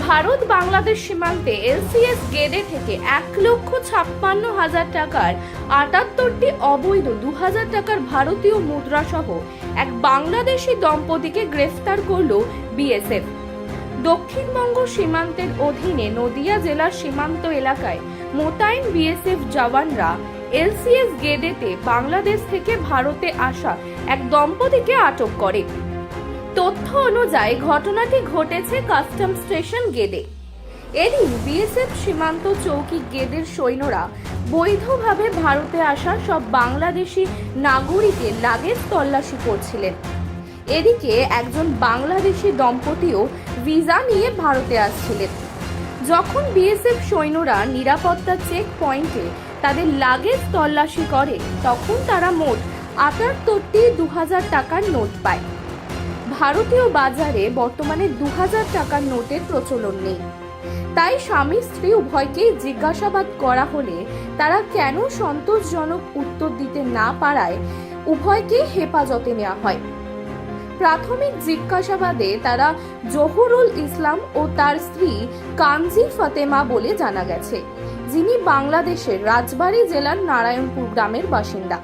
ভারত বাংলাদেশ সীমান্তে এলসিএস গেদে থেকে এক লক্ষ ছাপ্পান্ন হাজার টাকার আটাত্তরটি অবৈধ দু হাজার টাকার ভারতীয় মুদ্রা সহ এক বাংলাদেশি দম্পতিকে গ্রেফতার করল বিএসএফ। দক্ষিণবঙ্গ সীমান্তের অধীনে নদিয়া জেলার সীমান্ত এলাকায় মোতায়েন বিএসএফ জওয়ানরা এলসিএস গেদেতে বাংলাদেশ থেকে ভারতে আসা এক দম্পতিকে আটক করে। তথ্য অনুযায়ী ঘটনাটি ঘটেছে কাস্টম স্টেশন গেদে। এদিন বিএসএফ সীমান্ত চৌকি গেদের সৈন্যরা বৈধভাবে ভারতে আসা সব বাংলাদেশি নাগরিকের লাগেজ তল্লাশি করছিলেন। এদিকে একজন বাংলাদেশি দম্পতিও ভিসা নিয়ে ভারতে আসছিলেন। যখন বিএসএফ সৈন্যরা নিরাপত্তা চেক পয়েন্টে তাদের লাগেজ তল্লাশি করে, তখন তারা মোট আটাত্তরটি দু হাজার টাকার নোট পায়। ভারতীয় বাজারে বর্তমানে দু হাজার টাকার নোটের প্রচলন নেই। তাই স্বামী স্ত্রী উভয়কেই জিজ্ঞাসাবাদ করা হলে তারা কেন সন্তোষজনক উত্তর দিতে না পারায় উভয়কেই হেফাজতে নেওয়া হয়। প্রাথমিক জিজ্ঞাসাবাদে তারা জহুরুল ইসলাম ও তার স্ত্রী কানজি ফতেমা বলে জানা গেছে, যিনি বাংলাদেশের রাজবাড়ী জেলার নারায়ণপুর গ্রামের বাসিন্দা।